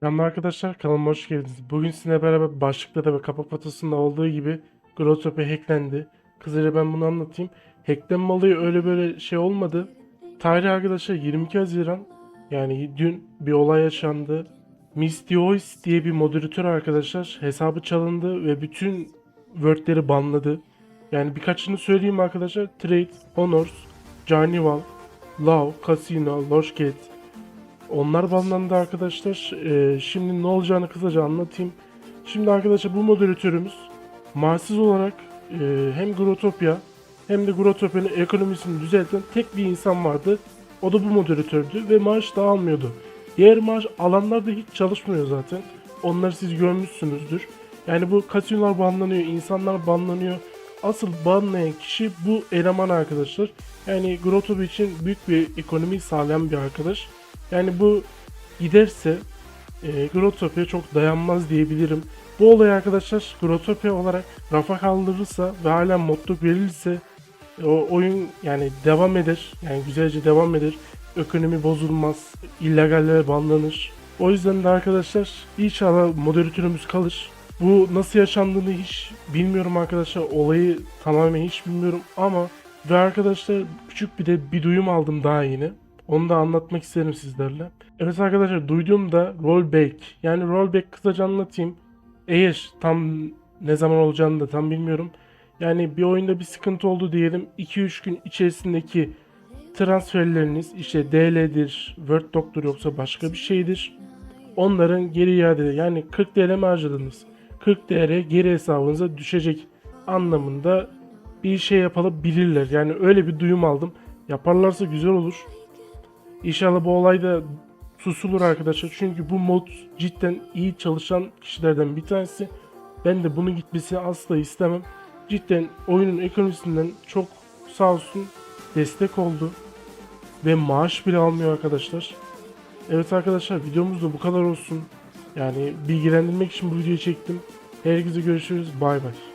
Selamlar arkadaşlar, kanalıma hoş geldiniz. Bugün sizinle beraber başlıkta da ve fotoğrafında olduğu gibi Growtopia hacklendi. Kısaca ben bunu anlatayım. Hacklenme olayı öyle böyle şey olmadı. Tarih arkadaşlar 22 Haziran yani dün bir olay yaşandı. Misty Voice diye bir moderatör arkadaşlar hesabı çalındı ve bütün wordleri banladı. Yani birkaçını söyleyeyim arkadaşlar. Trade, Honors, Carnival, Love, Casino, Lodgegate, onlar banlandı arkadaşlar. Ee, şimdi ne olacağını kısaca anlatayım. Şimdi arkadaşlar bu moderatörümüz maaşsız olarak e, hem Growtopia hem de Growtopia'nın ekonomisini düzelten tek bir insan vardı. O da bu moderatördü ve maaş da almıyordu. Diğer maaş alanlar da hiç çalışmıyor zaten. Onları siz görmüşsünüzdür. Yani bu kasinolar banlanıyor, insanlar banlanıyor. Asıl banlayan kişi bu eleman arkadaşlar. Yani Growtopia için büyük bir ekonomi sağlayan bir arkadaş. Yani bu giderse e, Growtopia çok dayanmaz diyebilirim. Bu olay arkadaşlar Growtopia olarak rafa kaldırırsa ve hala modluk verilirse e, o oyun yani devam eder. Yani güzelce devam eder. Ekonomi bozulmaz. illegaller banlanır. O yüzden de arkadaşlar inşallah moderatörümüz kalır. Bu nasıl yaşandığını hiç bilmiyorum arkadaşlar. Olayı tamamen hiç bilmiyorum ama ve arkadaşlar küçük bir de bir duyum aldım daha yeni. Onu da anlatmak isterim sizlerle. Evet arkadaşlar duyduğumda rollback yani rollback kısaca anlatayım. Eğer tam ne zaman olacağını da tam bilmiyorum. Yani bir oyunda bir sıkıntı oldu diyelim. 2-3 gün içerisindeki transferleriniz işte DL'dir, Word Doctor yoksa başka bir şeydir. Onların geri iade yani 40 TL mi harcadınız? 40 TL geri hesabınıza düşecek anlamında bir şey yapabilirler. Yani öyle bir duyum aldım. Yaparlarsa güzel olur. İnşallah bu olay da susulur arkadaşlar. Çünkü bu mod cidden iyi çalışan kişilerden bir tanesi. Ben de bunun gitmesini asla istemem. Cidden oyunun ekonomisinden çok sağ olsun destek oldu. Ve maaş bile almıyor arkadaşlar. Evet arkadaşlar videomuz da bu kadar olsun. Yani bilgilendirmek için bu videoyu çektim. Herkese görüşürüz. Bay bay.